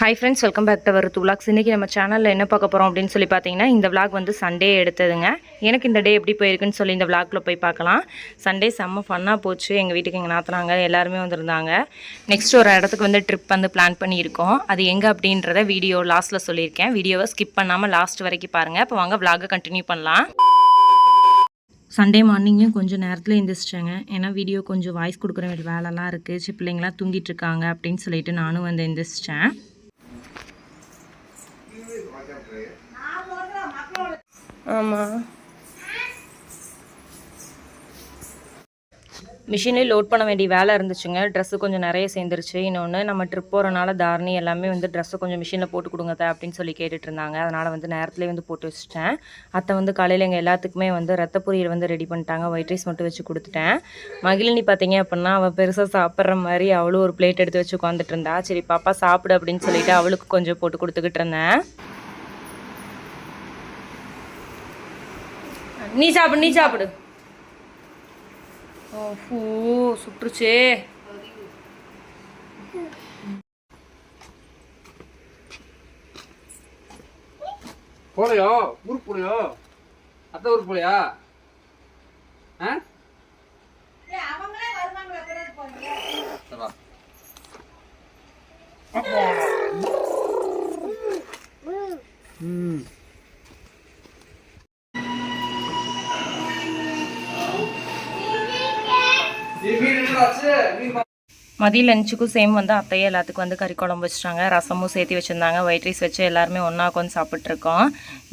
Hi friends welcome back to our vlogs இன்றைக்கி நம்ம சேனலில் என்ன பார்க்க போகிறோம் அப்படின்னு சொல்லி பார்த்தீங்கன்னா இந்த விளாக் வந்து சண்டே எடுத்ததுங்க. எனக்கு இந்த டே எப்படி போயிருக்குன்னு சொல்லி இந்த விளாகில் போய் பார்க்கலாம். சண்டே செம்ம ஃபன்னாக போச்சு. எங்கள் வீட்டுக்கு எங்கள் நாத்துனாங்க எல்லாருமே வந்திருந்தாங்க. நெக்ஸ்ட் ஒரு இடத்துக்கு வந்து ட்ரிப் வந்து பிளான் பண்ணியிருக்கோம். அது எங்கே அப்படின்றத வீடியோ லாஸ்ட்டில் சொல்லியிருக்கேன். வீடியோவை ஸ்கிப் பண்ணாமல் லாஸ்ட் வரைக்கும் பாருங்கள் இப்போ வாங்க விளாகை கண்டினியூ பண்ணலாம். சண்டே மார்னிங்கும் கொஞ்சம் நேரத்தில் எழுந்திரிச்சிட்டேங்க ஏன்னா வீடியோ கொஞ்சம் வாய்ஸ் கொடுக்குற வேலைலாம் இருக்குது சி பிள்ளைங்களாம் தூங்கிட்டு இருக்காங்க அப்படின்னு சொல்லிட்டு நானும் வந்து எழுந்திரிச்சிட்டேன் ஆமாம் மிஷினே லோட் பண்ண வேண்டிய வேலை இருந்துச்சுங்க. ட்ரெஸ்ஸு கொஞ்சம் நிறைய சேர்ந்துருச்சு. இன்னொன்று நம்ம ட்ரிப் போகிறனால தாரணி எல்லாமே வந்து ட்ரெஸ்ஸை கொஞ்சம் மிஷினில் போட்டு கொடுங்க அத்தை அப்படின்னு சொல்லி கேட்டுட்டு இருந்தாங்க. அதனால் வந்து நேரத்துலேயே வந்து போட்டு வச்சுட்டேன். அத்தை வந்து காலையில் எங்கள் எல்லாத்துக்குமே வந்து ரத்த பொரியல் வந்து ரெடி பண்ணிட்டாங்க. ஒயிட் ரைஸ் மட்டும் வச்சு கொடுத்துட்டேன். மகிழினி பார்த்தீங்க அப்படின்னா அவள் பெருசாக சாப்பிட்ற மாதிரி அவளும் ஒரு பிளேட் எடுத்து வச்சு உட்காந்துட்டு இருந்தா. சரி பாப்பா சாப்பிடு அப்படின்னு சொல்லிட்டு அவளுக்கு கொஞ்சம் போட்டு கொடுத்துக்கிட்டு இருந்தேன். நீ சாப்பிடு நீ சாப்பிடு. ஓஹோ சுட்டுருச்சே. போலையோ? ஊருக்கு போலையோ? அத்தை ஊருக்கு போலையா? ஆ. ம். மதிய லஞ்சுக்கும் சேம் வந்து அத்தையே எல்லாத்துக்கும் வந்து கறி குழம்பு வச்சுட்டாங்க. ரசமும் சேர்த்து வச்சுருந்தாங்க. ஒயிட் ரைஸ் வச்சு எல்லாருமே ஒன்றா உட்காந்து சாப்பிட்ருக்கோம்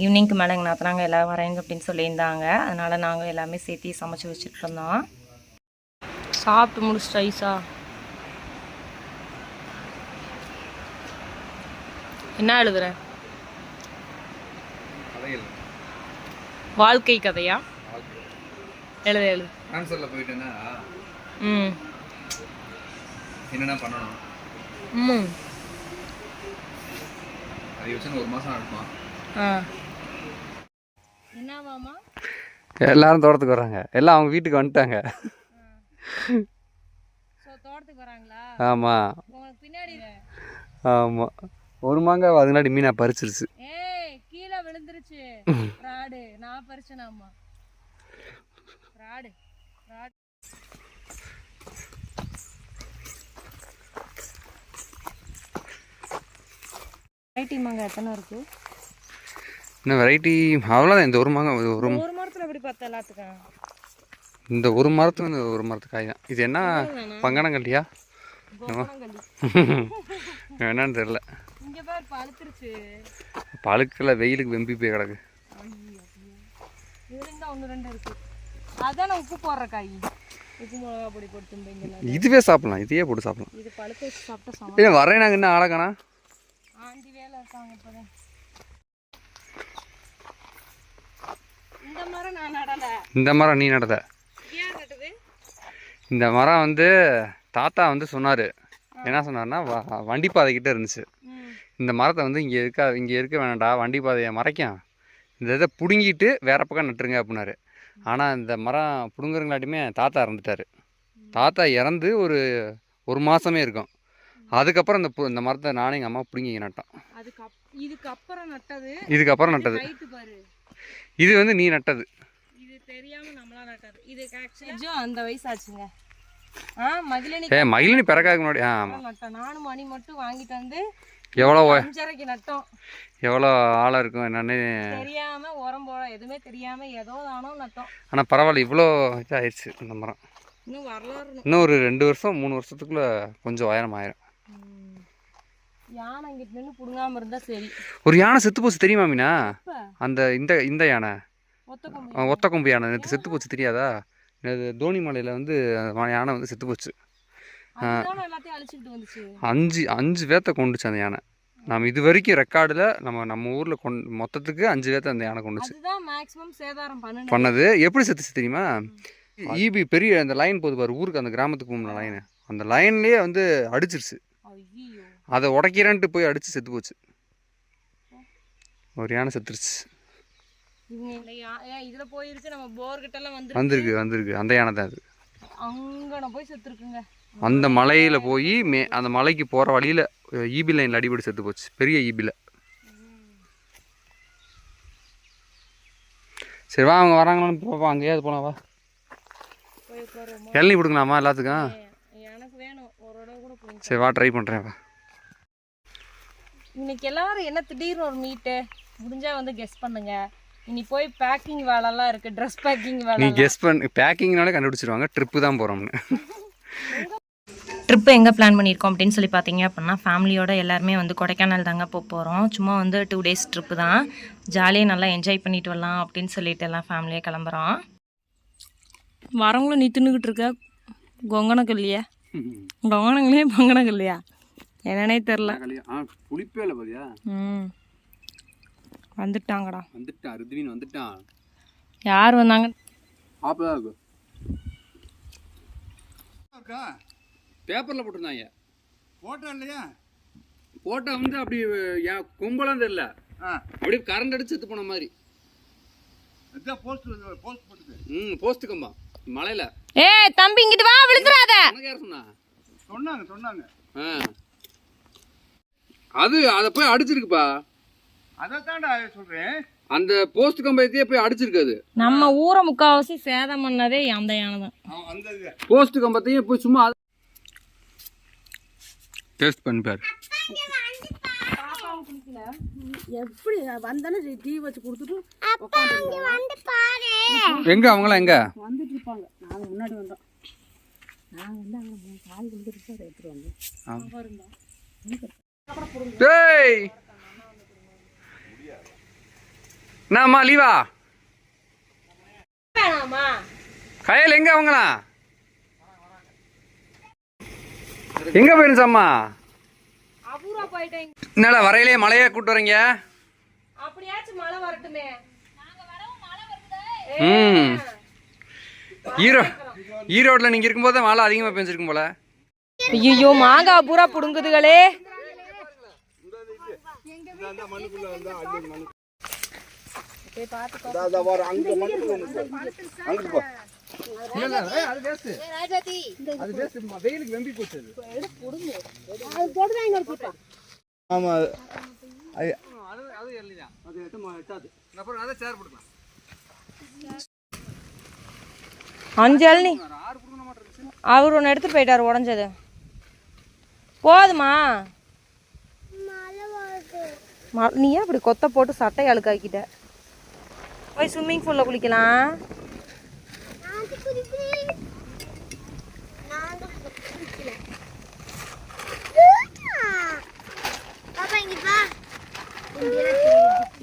ஈவினிங்க்கு மேலே எங்கள் நாத்தனாங்க எல்லோரும் வரேங்க அப்படின்னு சொல்லியிருந்தாங்க. அதனால் நாங்கள் எல்லாமே சேர்த்து சமைச்சு வச்சுட்டு இருந்தோம் சாப்பிட்டு முடிச்சிட்டு ஐசா? என்ன எழுதுற. வாழ்க்கை கதையா? எழுது எழுது. ம். என்னென்ன பண்ணணும்? அதை ஒரு மாதம் நடக்குமா ஆ. என்னவாமா எல்லாரும் தோட்டத்துக்கு வர்றாங்க எல்லாம் அவங்க வீட்டுக்கு வந்துட்டாங்க. ஸோ தோட்டத்துக்கு வராங்களா? ஆமாம் உங்களுக்கு பின்னாடி ஆமாம் ஒரு மாங்காய் அதுனாடி மீனா பறிச்சிருச்சு. ஏய் கீழே விழுந்துருச்சு. ராடு. நான் பறிச்சேனாமா ராடு. ராடு. வெரைட்டி மாங்காய் எத்தனை இருக்கு? இன்னும் வெரைட்டி அவ்வளோதான் இந்த ஒரு மாங்காய் ஒரு ஒரு மரத்தில் எப்படி பார்த்தா எல்லாத்துக்கும்? இந்த ஒரு மரத்துக்கு இந்த ஒரு மரத்து காய் தான். இது என்ன? பங்கனங்கல்லியா? என்னன்னு தெரில பழுத்துருச்சு. பழுக்கில் வெயிலுக்கு வெம்பி போய் கிடக்கு. இதுவே சாப்பிடலாம் இதையே போட்டு சாப்பிடலாம். இது வரேன் நாங்கள் இன்னும் ஆளக்கானா ஆண்டி வேலை இருக்காங்க இப்போதான் இந்த மரம் நான் நடல. இந்த மரம் நீ நடத ஏன் இந்த மரம் வந்து தாத்தா வந்து சொன்னார். என்ன சொன்னார்னா வண்டி பாதைக்கிட்ட இருந்துச்சு. இந்த மரத்தை வந்து இங்கே இருக்க இங்கே இருக்க வேணாம்டா வண்டி பாதையை மறைக்கும். இந்த இதை பிடுங்கிட்டு வேற பக்கம் நட்டுருங்க அப்படின்னாரு. ஆனால் இந்த மரம் பிடுங்குறங்களாட்டியுமே தாத்தா இறந்துட்டார். தாத்தா இறந்து ஒரு ஒரு மாதமே இருக்கும். அதுக்கப்புறம் இந்த பு- இந்த மரத்தை நானும் எங்கள் அம்மா பிடுங்கி நட்டோம் அதுக்கு அப் இதுக்கு அப்புறம் நட்டது. இதுக்கப்புறம் நட்டது. இது வந்து நீ நட்டது. இது தெரியாம நம்மளா நட்டது. இதுக்கு ஆக்சுவலி அந்த வயசு ஆச்சுங்க ஆ மகிழினி ஏ மகிழினி பிறக்காதுக்கு முன்னாடி ஆ நானும் மணி மட்டும் வாங்கிட்டு வந்து எவ்வளோ அஞ்சரைக்கு நட்டோம். எவ்வளோ ஆழம் இருக்கும் என்னன்னு. தெரியாம உரம் போட எதுவுமே தெரியாம ஏதோ தானோ நட்டோம். ஆனால் பரவாயில்ல இவ்வளோ இதாகிடுச்சு இந்த மரம். இன்னும் வரலாறு இன்னும் ஒரு ரெண்டு வருஷம் மூணு வருஷத்துக்குள்ளே கொஞ்சம் உயரம் ஆயிரும். யானை இங்கிட்டு நின்று புடுங்காம இருந்தா சரி. ஒரு யானை செத்து போச்சு தெரியுமா மீனா? அந்த இந்த இந்த யானை. ஒத்த கொம்பு யானை. நேற்று செத்து போச்சு தெரியாதா? இது தோணிமலையில் வந்து யானை வந்து செத்து போச்சு. அஞ்சு அஞ்சு வேத்தை கொண்டுச்சு அந்த யானை. நம்ம இது வரைக்கும் ரெக்கார்டில் நம்ம நம்ம ஊரில் கொண் மொத்தத்துக்கு அஞ்சு வேத்தை அந்த யானை கொண்டுச்சு. பண்ணது. எப்படி செத்துச்சு தெரியுமா? ஈபி பெரிய அந்த லைன் போகுது பாரு ஊருக்கு அந்த கிராமத்துக்கு போகணும் லைனு அந்த லைன்லேயே வந்து அடிச்சிருச்சு. அதை உடைக்கிறேன்ட்டு போய் அடித்து செத்து போச்சு. ஒரு யானை செத்துருச்சு. இதுல போயிருக்கு நம்ம போர் கிட்ட எல்லாம் வந்து வந்திருக்கு. வந்திருக்கு அந்த யானை தான் அது. அங்கன போய் செத்துருக்குங்க. அந்த மலையில் போய் மே அந்த மலைக்கு போகிற வழியில் ஈபி லைனில் அடிபட்டு செத்து போச்சு. பெரிய ஈபியில் சரி வா அவங்க வராங்களான்னு பாப்பா அங்கேயாவது போலாம் வா. இளநீ கொடுக்கலாமா எல்லாத்துக்கும் எனக்கு வேணும் ஒரு இடம் கூட போய் சரி வா ட்ரை பண்ணுறேன் வா. இன்னைக்கு எல்லாரும் என்ன திடீர்னு ஒரு மீட்டு முடிஞ்சா வந்து கெஸ் பண்ணுங்க. இனி போய் பேக்கிங் வேலைலாம் இருக்கு ட்ரெஸ் பேக்கிங் நீ வேலை கெஸ் பண்ணி பேக்கிங்னாலே கண்டுபிடிச்சிருவாங்க ட்ரிப்பு தான் போகிறோம்னு ட்ரிப்பு எங்கே பிளான் பண்ணியிருக்கோம் அப்படின்னு சொல்லி பார்த்தீங்க அப்படின்னா ஃபேமிலியோட எல்லாருமே வந்து கொடைக்கானல் தாங்க போக போகிறோம் சும்மா வந்து டூ டேஸ் ட்ரிப்பு தான். ஜாலியாக நல்லா என்ஜாய் பண்ணிட்டு வரலாம் அப்படின்னு சொல்லிட்டு எல்லாம் ஃபேமிலியாக கிளம்புறோம். வரவங்களும் நீ தின்னுக்கிட்டு இருக்க? கொங்கனக்கல்லையா கொங்கனங்களையே பொங்கனக்கல்லையா என்னன்னே தெரில ஆ புளிப்பே இல்லை பாதியா ம். வந்துட்டாங்கடா. வந்துட்டான் ருத்வின் வந்துட்டான் யார் வந்தாங்க? ஆப்பிள் தான் பேப்பரில் போட்டிருந்தாங்க. போட்டோ இல்லையா? போட்டோ வந்து அப்படி என் கும்பலாம் தெரியல. ஆ. அப்படியே கரண்ட் அடிச்சு போன மாதிரி. போஸ்ட் போஸ்ட் போட்டுது ம் போஸ்ட் கம்பா மலையில். ஏ தம்பி இங்கிட்டு வா விழுந்துறாத. உனக்கு யார் சொன்னா? சொன்னாங்க சொன்னாங்க. ஆ. அது அதை போய் அடிச்சிருக்குப்பா. அதைத்தான்டா சொல்றேன். அந்த போஸ்ட் கம்பத்தையே போய் அடிச்சிருக்கு அது. நம்ம ஊரை முக்காவாசி சேதம் பண்ணதே அந்த யானை தான். அவன் அந்த போஸ்ட் கம்பத்தையும் போய் சும்மா டேஸ்ட் பண்ணி பாரு. எப்படி வந்தானே டீ வச்சு கொடுத்துட்டு எங்க அவங்களாம் எங்க? முன்னாடி வந்தோம். நாங்கள் வந்து அங்கே மூணு காய் கொடுத்துட்டு அதை எடுத்துட்டு வந்தோம் டேய்! என்னம்மா லீவா? கையில் எங்க அவங்களா? எங்க போயிட்டேன். என்னடா வரையிலே மலையே கூட்டு வரீங்க? அப்படியாச்சும் மழை வரட்டுமே. ம். ஈரோ. ஈரோட்டில் நீங்கள் இருக்கும்போது தான் மழை அதிகமாக பெஞ்சிருக்கும் போல. ஐயோ மாங்காய் பூரா புடுங்குதுகளே. வெயிலுக்கு வெம்பி போச்சு ஆமா அது அது எல்லாம் அது எட்டாது. அப்புறம் அதை சேர் போட்டுக்கலாம். அஞ்சு அழனி அவர் ஒன்று எடுத்துட்டு போயிட்டாரு உடஞ்சது. போதுமா? நீ ஏன் அப்படி கொத்த போட்டு சட்டை அழுக்காக்கிட்ட? போய் ஸ்விம்மிங் பூலில் குளிக்கலாம்.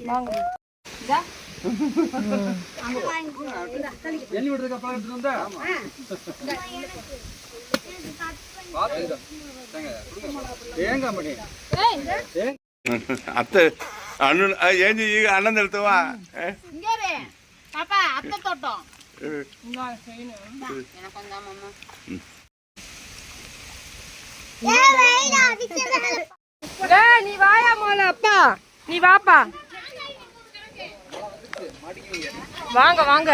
வாங்க. எண்ணி விடுறதுக்கு அப்புறம் எடுத்துட்டு வந்தா? தேங்காய் மணி. அத்தை அண்ணன் ஏஞ்சி அண்ணன் எடுத்துவா பாப்பா அத்தை தோட்டம். நீ வாயா மோல அப்பா. நீ வாப்பா. வாங்க வாங்க.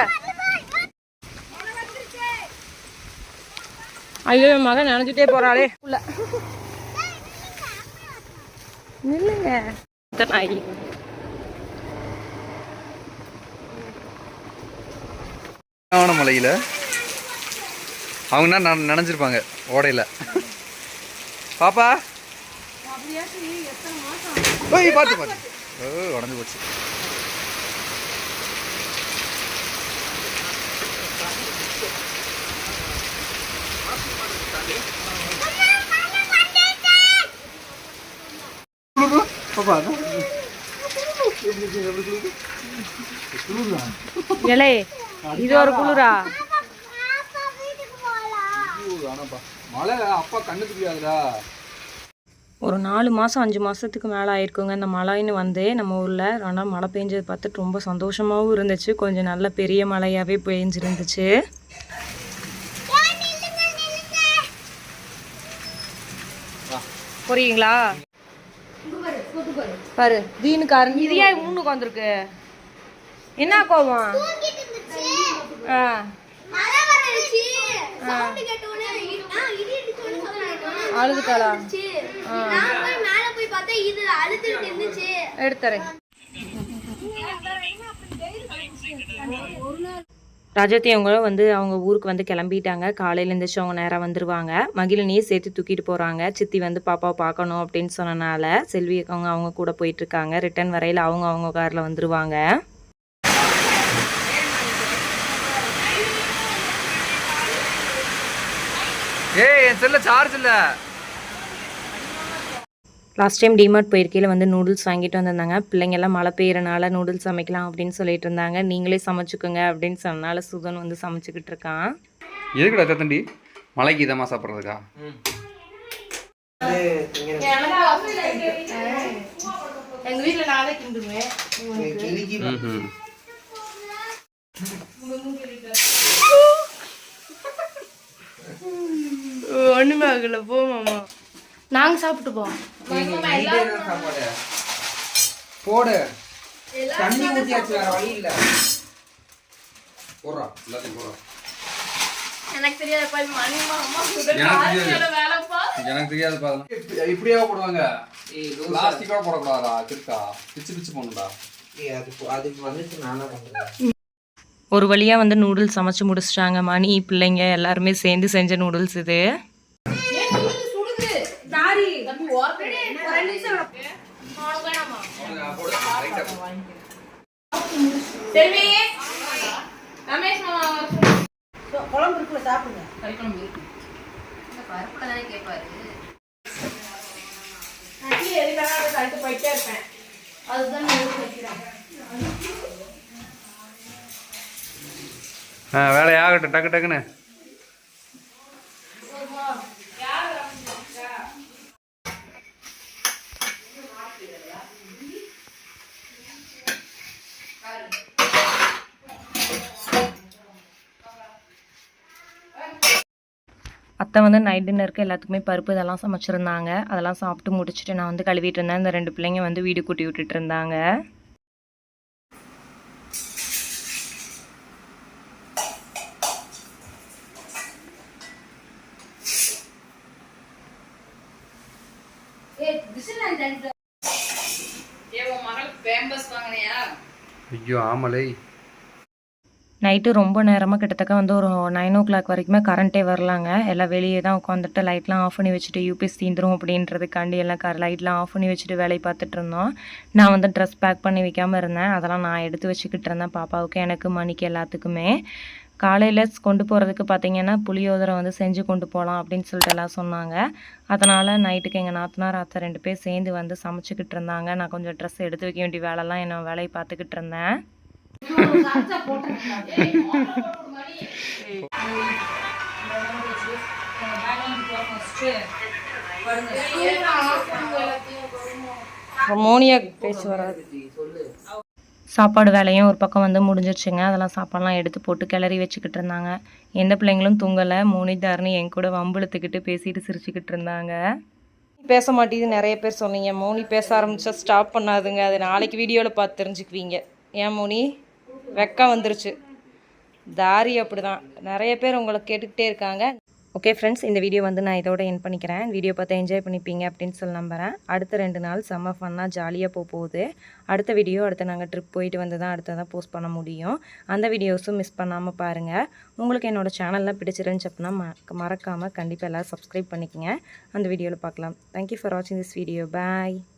ஐயோ மகன் நினைச்சிட்டே போறாளே. உள்ள நில்லுங்க. நாய் மலையில் அவங்க தான் நனைஞ்சிருப்பாங்க ஓடையில். பாப்பா. ஓய் பார்த்து பார்த்து ஓ உடஞ்சி போச்சு. இலே இது ஒரு குளிரா? ஒரு நாலு மாதம் அஞ்சு மாதத்துக்கு மேலே ஆயிருக்குங்க. இந்த மழைன்னு வந்து நம்ம ஊரில் ஆனால் மழை பெஞ்சதை பார்த்துட்டு ரொம்ப சந்தோஷமாகவும் இருந்துச்சு. கொஞ்சம் நல்ல பெரிய மழையாகவே பெஞ்சிருந்துச்சு. புரியுங்களா? பாரு தீனுக்காரன் இது ஏன் முன்னுக்கு வந்திருக்கு? என்ன கோவம்? ஆ. அழுதுட்டாளா? நான் போய் மேல போய் பார்த்தா இது அழுதுட்டு இருந்துச்சு. எடுத்துறேன். ராஜாத்தி அவங்களும் வந்து அவங்க ஊருக்கு வந்து கிளம்பிட்டாங்க. காலையில் எழுந்திரிச்சு அவங்க நேராக வந்துருவாங்க. மகிழினியை சேர்த்து தூக்கிட்டு போகிறாங்க சித்தி வந்து பாப்பாவை பார்க்கணும் அப்படின்னு சொன்னனால செல்வி அவங்க அவங்க கூட போயிட்டு இருக்காங்க ரிட்டர்ன் வரையில் அவங்க அவங்க காரில் வந்துருவாங்க. ஏய் என் செல்ல சார்ஜ் இல்லை. லாஸ்ட் டைம் டிமார்ட் போயிருக்கையில் வந்து நூடுல்ஸ் வாங்கிட்டு வந்திருந்தாங்க. பிள்ளைங்கெல்லாம் மழை பெய்யறனால நூடுல்ஸ் சமைக்கலாம் அப்படின்னு சொல்லிட்டு இருந்தாங்க. நீங்களே சமைச்சுக்கோங்க அப்படின்னு சொன்னனால சுதன் வந்து சமைச்சுக்கிட்டு இருக்கான். எதுக்குடா தத்தண்டி மலைக்கு இதமா சாப்பிட்றதுக்கா? எங்க வீட்டுல நான் தான் கிண்டுவேன் ம் ஒண்ணுமே ஆகல போ மாமா. நாங்க சாப்பிட்டு போவோம். போடு. தண்ணி ஊற்றியாச்சு வேற வழி இல்லை. போடுறா எல்லாத்தையும் போடுறா. எனக்கு தெரியாத மணிமா அம்மா எனக்கு தெரியாது. எனக்கு தெரியாது பாருங்க இப்படியே போடுவாங்க. பிளாஸ்டிக்கோட போடக்கூடாதா திருக்கா பிச்சு பிச்சு போடணும்டா. ஒரு வழியாக வந்து நூடுல்ஸ் சமைச்சு முடிச்சிட்டாங்க மணி பிள்ளைங்க எல்லாருமே சேர்ந்து செஞ்ச நூடுல்ஸ் இது. செல்வி ரமேஷ் மாமா குழம்பு இருக்குல்ல சாப்பிடுங்க. கறி குழம்பு இருக்கு. நான் கீழே எதுக்காக அதை கழுத்து போயிட்டே இருப்பேன். அதுதான் நான் வைக்கிறேன். வேலையாகட்டும் டக்கு டக்குன்னு. அத்தை வந்து நைட் டின்னருக்கு எல்லாத்துக்குமே பருப்பு இதெல்லாம் சமைச்சிருந்தாங்க. அதெல்லாம் சாப்பிட்டு முடிச்சுட்டு நான் வந்து கழுவிட்டு இருந்தேன். இந்த ரெண்டு பிள்ளைங்க வந்து வீடு கூட்டி விட்டுட்டு இருந்தாங்க. ஐயோ ஆமலை. நைட்டு ரொம்ப நேரமாக கிட்டத்தட்ட வந்து ஒரு நைன் ஓ கிளாக் வரைக்குமே கரண்ட்டே வரலாங்க. எல்லாம் வெளியே தான் உட்காந்துட்டு லைட்லாம் ஆஃப் பண்ணி வச்சுட்டு யூபிஎஸ் தீந்துரும் அப்படின்றதுக்காண்டி எல்லாம் க லைட்லாம் ஆஃப் பண்ணி வச்சுட்டு வேலையை பார்த்துட்டு இருந்தோம். நான் வந்து ட்ரெஸ் பேக் பண்ணி வைக்காமல் இருந்தேன். அதெல்லாம் நான் எடுத்து வச்சுக்கிட்டு இருந்தேன் பாப்பாவுக்கு எனக்கு மணிக்கு எல்லாத்துக்குமே. காலையில் கொண்டு போகிறதுக்கு பார்த்தீங்கன்னா புளியோதரை வந்து செஞ்சு கொண்டு போகலாம் அப்படின்னு சொல்லிட்டு எல்லாம் சொன்னாங்க. அதனால் நைட்டுக்கு எங்கள் நாத்தனார் அத்தை ரெண்டு பேர் சேர்ந்து வந்து சமைச்சிக்கிட்டு இருந்தாங்க. நான் கொஞ்சம் ட்ரெஸ் எடுத்து வைக்க வேண்டிய வேலைலாம் என்ன வேலையை பார்த்துக்கிட்டு இருந்தேன். மோனியா பேச்சு வராது. சாப்பாடு வேலையும் ஒரு பக்கம் வந்து முடிஞ்சிருச்சுங்க. அதெல்லாம் சாப்பாடெல்லாம் எடுத்து போட்டு கிளறி வச்சுக்கிட்டு இருந்தாங்க. எந்த பிள்ளைங்களும் தூங்கலை. மோனி என் கூட வம்புழுத்துக்கிட்டு பேசிட்டு சிரிச்சுக்கிட்டு இருந்தாங்க. பேச மாட்டேங்குது. நிறைய பேர் சொன்னீங்க. மோனி பேச ஆரம்பிச்சா ஸ்டாப் பண்ணாதுங்க. அது நாளைக்கு வீடியோவில் பார்த்து தெரிஞ்சுக்குவீங்க. ஏன் மோனி? வெக்கம் வந்துருச்சு. தாரி அப்படிதான். நிறைய பேர் உங்களை கேட்டுக்கிட்டே இருக்காங்க. ஓகே ஃப்ரெண்ட்ஸ் இந்த வீடியோ வந்து நான் இதோட என் பண்ணிக்கிறேன். வீடியோ பார்த்து என்ஜாய் பண்ணிப்பீங்க அப்படின்னு சொல்லி நம்புகிறேன் அடுத்த ரெண்டு நாள் செம்ம ஃபன்னாக ஜாலியாக போக போகுது. அடுத்த வீடியோ அடுத்து நாங்கள் ட்ரிப் போயிட்டு வந்து தான் அடுத்ததாக தான் போஸ்ட் பண்ண முடியும். அந்த வீடியோஸும் மிஸ் பண்ணாமல் பாருங்கள் உங்களுக்கு என்னோட சேனல்லாம் பிடிச்சிருந்துச்சு அப்படின்னா மறக்காமல் கண்டிப்பாக எல்லாம் சப்ஸ்கிரைப் பண்ணிக்கங்க. அந்த வீடியோவில் பார்க்கலாம். தேங்க்யூ ஃபார் வாட்சிங் திஸ் வீடியோ பாய்